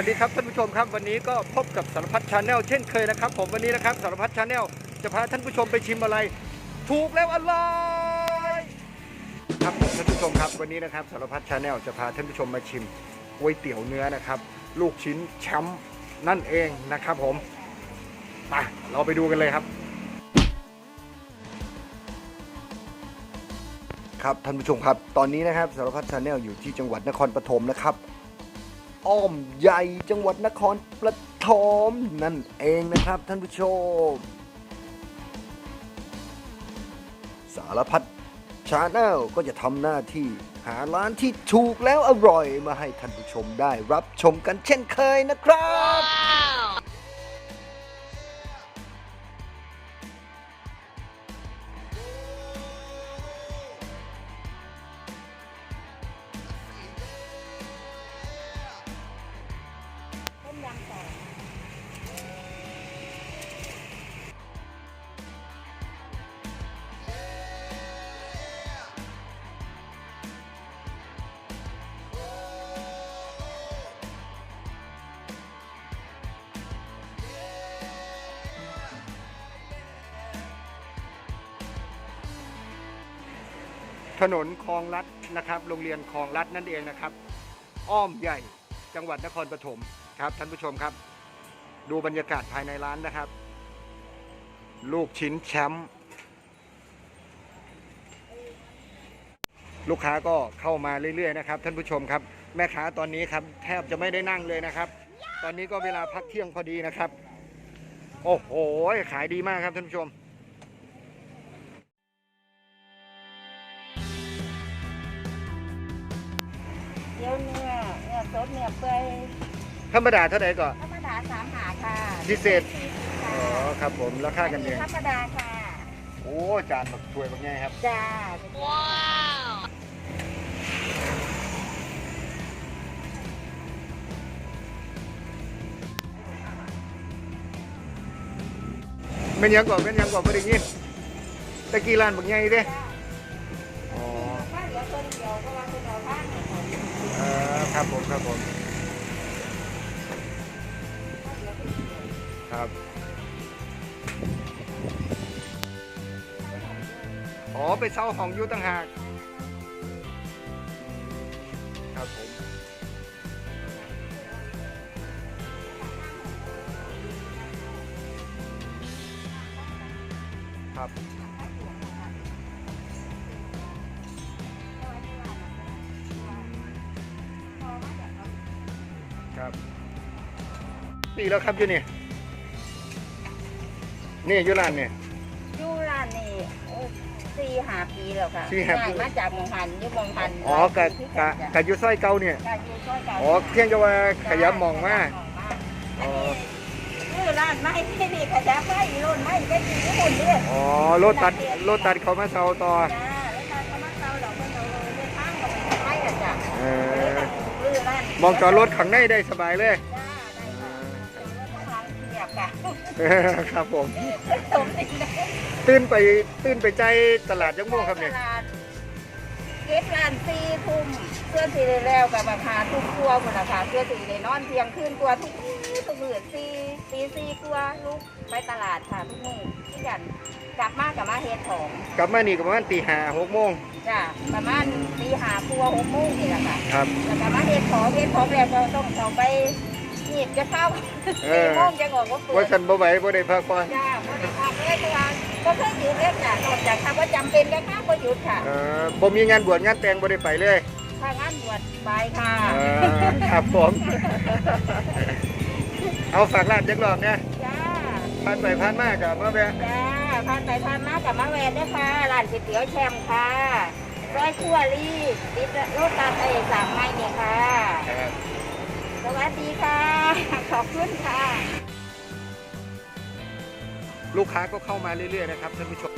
วัสดีครับท่านผู้ชมครับวันนี้ก็พบกับสารพัดชาแนลเช่นเคยนะครับ ผมวันนี้นะครับสารพัดชาแนลจะพาท่านผู้ชมไปชิมอะไร ถูกแล้วอร่อยครับท่านผู้ชมครับวันนี้นะครับสารพัดชาแนลจะพาท่านผู้ชมมาชิมก๋วยเตี๋ยวเนื้อนะครับ ลูกชิ้นแชมป์นั่นเองนะครับ ผมไปเราไปดูกันเลยครับ ครับท่านผู้ชมครับ ตอนนี้นะครับสารพัดชาแนลอยู่ที่จังหวัดนครปฐมนะครับ อ้อมใหญ่จังหวัดนครปฐมนั่นเองนะครับท่านผู้ชม สารพัดชาแนลก็จะทำหน้าที่หาร้านที่ถูกแล้วอร่อยมาให้ท่านผู้ชมได้รับชมกันเช่นเคยนะครับ wow. ถนนคลองลัดนะครับโรงเรียนคลองลัดนั่นเองนะครับ อ้อมใหญ่จังหวัดนครปฐมครับท่านผู้ชมครับ ดูบรรยากาศภายในร้านนะครับ ลูกชิ้นแชมป์ลูกค้าก็เข้ามาเรื่อยๆนะครับ ท่านผู้ชมครับ แม่ค้าตอนนี้ครับ แทบจะไม่ได้นั่งเลยนะครับ ตอนนี้ก็เวลาพักเที่ยงพอดีนะครับ โอ้โห ขายดีมากครับท่านผู้ชม เนื้อสดเนื้อเปื่อยธรรมดาเท่าไหร่ก็ธรรมดาสามหาค่ะพิเศษสี่สิบอ๋ค่ะอครับผมราคากันเองธรรมดาค่ะ โอ้จานแบบถ้วยแบบไงครับ จ้าเป็นหยังก่อนเป็นหยังก่อนไม่ได้ยินตะกี้ร้านแบบไงเด้จ้าอ๋อ เออครับผมครับผม ครับ อ๋อไปเช่าของยูต่างหาก ครับผม ครับ ปีแล้วครับอยู่นี่ นี่อยู่ร้านนี่อยู่ร้านนี่โอ้สี่ห้าปีแล้วค่ะสี่ห้าปี ย้ยมาจากเมองพันอยู่เมองพันอ๋อกะที่กะจ้กะอยู่ซอยเก่าเนี่ย กะอยู่ซอยเก่าอ๋อเพียงแต่ว่าขยับมองมาขยับมองมาอ๋อชื่อร้านไม่ที่นี่ขยับไม่รุ่นไม่ได้กินญี่ปุ่นเนี่ยอ๋อรถตัดรถตัดเขามาเซาต่อจ้าแล้วทางเขามาเซาดอกเพิ่นเอาเลยเดินทางกับไปไม่อะจ้ะเออลือร้านมองจอดรถข้างในได้สบายเลย จ้ ค่ะเออครับผมตรงนี้เลยตื่นไปตื่นไปใจตลาดยังม่วงครับเนี่ย ตลาดเก็บร้านสี่ทุ่มเพื่อที่ได้แล้วกับมาพาทุกครัวคนละค่ะเพื่อที่ได้นอนเพียงคืนกลัวทุกมื้อทุกมื้อสี่ตีสี่กลัวลูกไปตลาดค่ะทุกมื้อที่กันกลับมากับมาเฮ็ดของกลับมานี่ก็ประมาณตีห้าหกโมงจ้ะประมาณตีหาครัวหกโมงนี่แหละค่ะ ครับ แล้วก็มาเฮ็ดของเฮ็ดของแล้วก็ต้องเข้าไป หยิบจะเข้าเอสี่อโมงจะออกว่าเปิว่าดฉันบ่ไหวบ่ได้พักผ่อนจ้าบ่ได้พักเลยเพราะว่าก็เคยหยุดเล่นจ้ะนอกจากถ้าว่าจำเป็นก็ข้ามก็หยุดค่ะเออบ่มีงานบวชงานแต่งบ่ได้ไปเลยถ้างานบวชไปค่ะเออครับผมเอาฝากร้านจักรอบเนี่ยจ้าผ่านไปผ่านมากับมาแวะจ้าผ่านไปผ่านมากับมาแวนด้วยค่ะร้านก๋วยเตี๋ยวแชมป์ค่ะร้อยคั่วรีดติดรถตาไทยสามไม้เนี่ยค่ะ ครับ สวัสดีค่ะ ขอบคุณค่ะ ลูกค้าก็เข้ามาเรื่อยๆนะครับท่านผู้ชม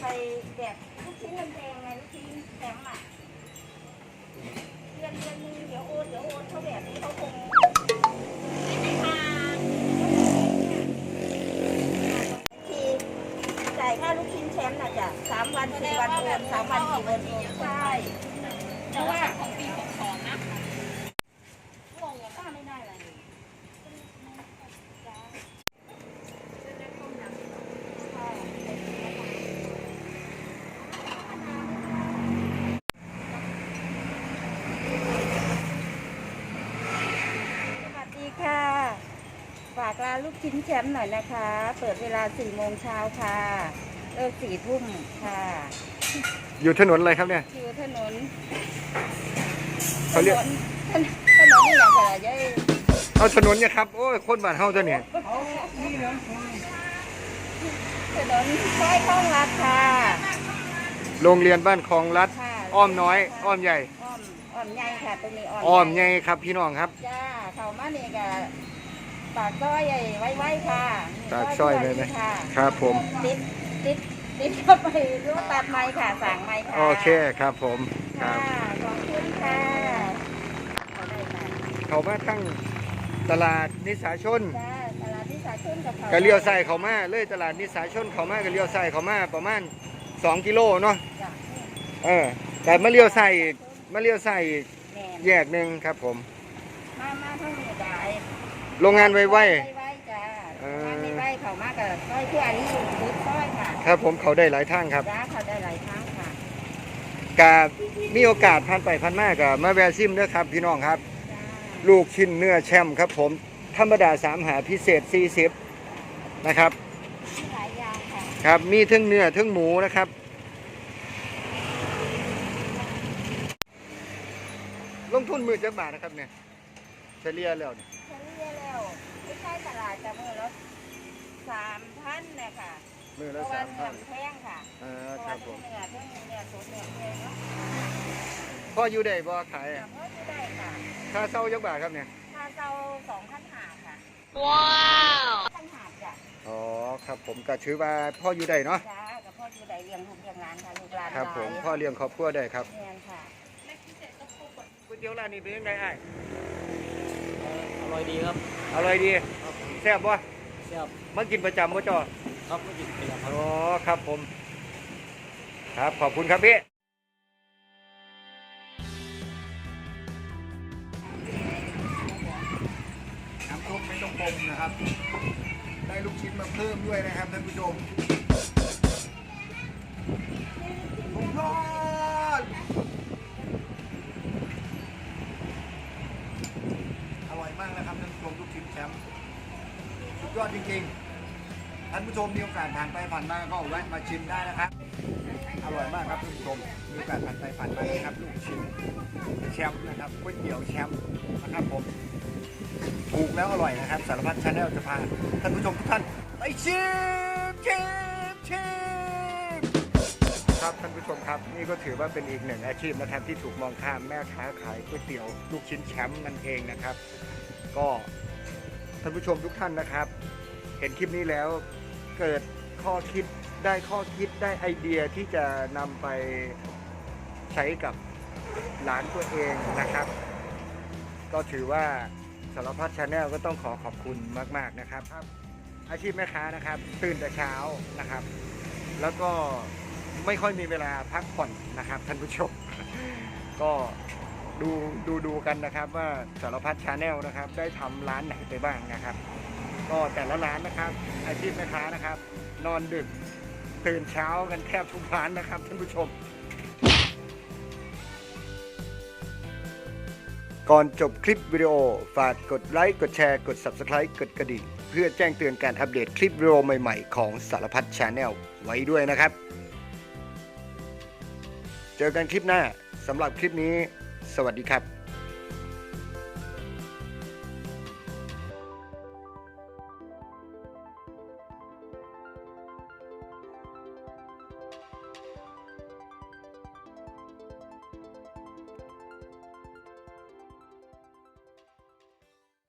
ไปแบบลูกชิ้นมันแพงไงลูกชิ้นแชมป์อะเดือนเดือนนึงเดี๋ยวโอนเดี๋ยวโอนเขาแบบนี้เขาคงไม่ให้มาทีจ่ายค่าลูกชิ้นแชมป์น่ะจ้ะสามวันสี่วันโอนสามวันสี่วันโอนใช่เพราะว่าของปีของของนะงงป้าไม่ได้อะไรเลย สวัสดีค่ะ ฝากร้านลูกชิ้นแชมป์หน่อยนะคะ เปิดเวลา4โมงเช้าค่ะเลิก4ทุ่มค่ะอยู่ถนนอะไรครับเนี่ยอยู่ถนนเขาเรียกถนนถนนนี่อย่างไรยัยเอาถนนเนี่ยครับโอ้ยคนบ้านเฮาตัวเนี่ยถนนซอยข้องรัดค่ะ โรงเรียนบ้านคลองรัฐค่ะ อ้อมน้อย อ้อมใหญ่ อ้อมอ้อมใหญ่ค่ะตรงนี้อ้อมอ้อมใหญ่ครับพี่น้องครับ จ้าเข้ามานี่ก็ ปากซอยใหญ่ไว้ไว้ค่ะปากซอยเลยไหมค่ะครับผมติดติดติดเข้าไปรู้ตัดไม้ค่ะสั่งไม้ค่ะโอเคครับผมคค่ะรับขอบคุณค่ะเอาได้ค่ะเขามาทั้งตลาดนิสาชนจ้าตลาดที่สาชุนกับเขาก็เลี้ยวใส่เขามาเลยตลาดนิสาชนเขามาก็เลี้ยวใส่เขามาประมาณ2กิโลเนาะจ้ะเออแต่มาเลี้ยวใส่อีกมาเลี้ยวใส่อีกแม่นแยกหนึ่งครับผมมามาเท่านี้จ้าไอ้ โรงงานไวไว้จ้าเอองานไม่ไว้เขามากับซอยเพื่ออันนี้อยู่ทุกซอยค่ะๆครับผมเขาได้หลายทางครับจ้าเขาได้หลายครั้งค่ะกามีโอกาสผ่านไปผ่านมากับมาแวะซิมด้วยครับ พี่น้องครับ จ้าลูกชิ้นเนื้อแชมป์ครับผมธรรมดาสามหาพิเศษ 40นะครับมีหลายอย่างค่ะครับมีทั้งเนื้อทั้งหมูนะครับ ลงทุนมือจักบาทนะครับเนี่ยเฉลี่ยแล้วเนี่ยเฉลี่ยแล้วไม่ใช่ตลาด จะมือละสามพันเนี่ยค่ะมือเพละราะว่าสามเนื้พัอนแพงค่ะเอเพอราะคว่ารับผมเนื้อเนื้อเนื้อสดเนื้อแพงเนาะพ่ออยู่ได้บ่ขายแต่อะพอจะได้ค่ะค่าเช่าจักบาทครับเนี่ยค่าเช่าสองพันหาค่ะว้าวพันหาจ้ะอ๋อครับผมก็ถือว่าพ่ออยู่ได้เนาะจ้ากับพ่ออยู่ใดเลี้ยงลูกเลี้ยงหลานค่ะลูกหลานครับ ผมหลายพ่อเลี้ยงครอบครัวได้ครับ แม่นค่ะ ก๋วยเตี๋ยวร้านนี้เป็นยังไงไอ้อร่อยดีครับ อร่อยดี แซ่บบ่แซ่บมากินประจำบ่จ้อครับไม่กินเป็นครับ อ๋อครับผม ครับขอบคุณครับพี่น้ำซุปไม่ต้องปรุงนะครับ ได้ลูกชิ้นมาเพิ่มด้วยนะครับท่านผู้ชมสุดยอดอร่อยมากนะครับท่านผู้ชมลูกชิ้นแชมป์สุด ยอดจริงๆ ท่านผู้ชมมีโอกาสผ่านไปผ่านมาก็แวะมาชิมได้นะครับ อร่อยมากครับท่านผู้ชม มีโอกาสผ่านไปผ่านมานะครับลูกชิ้นแชมป์นะครับก๋วยเตี๋ยวแชมป์นะครับผม ถูกแล้วอร่อยนะครับ สารพัดชาแนลจะพาท่านผู้ชมทุกท่านไปชิมชิมชิมครับท่านผู้ชมครับนี่ก็ถือว่าเป็นอีกหนึ่งอาชีพนะครับ ที่ถูกมองข้ามแม่ค้าขายก๋วยเตี๋ยวลูกชิ้นแชมป์นั่นเองนะครับ ก็ ท่านผู้ชมทุกท่านนะครับ เห็นคลิปนี้แล้วเกิดข้อคิดได้ข้อคิดได้ไอเดียที่จะนำไปใช้กับหลานตัวเองนะครับ ก็ถือว่าสารพัดชาแนลก็ต้องขอขอบคุณมาก ๆนะครับ อาชีพแม่ค้านะครับ ตื่นแต่เช้านะครับ แล้วก็ไม่ค่อยมีเวลาพักผ่อนนะครับท่านผู้ชม ก็ ดูดูดูกันนะครับว่าสารพัดชาแนลนะครับ ได้ทำร้านไหนไปบ้างนะครับ ก็แต่ละร้านนะครับอาชีพแม่ค้านะครับ นอนดึกตื่นเช้ากันแทบทุกร้านนะครับท่านผู้ชม ก่อนจบคลิปวิดีโอฝากกดไลค์กดแชร์กด Subscribe กดกระดิ่งเพื่อแจ้งเตือนการอัปเดตคลิปวิดีโอใหม่ๆ ของสารพัดชาแนลไว้ด้วยนะครับ เจอกันคลิปหน้าสำหรับคลิปนี้ สวัสดีครับ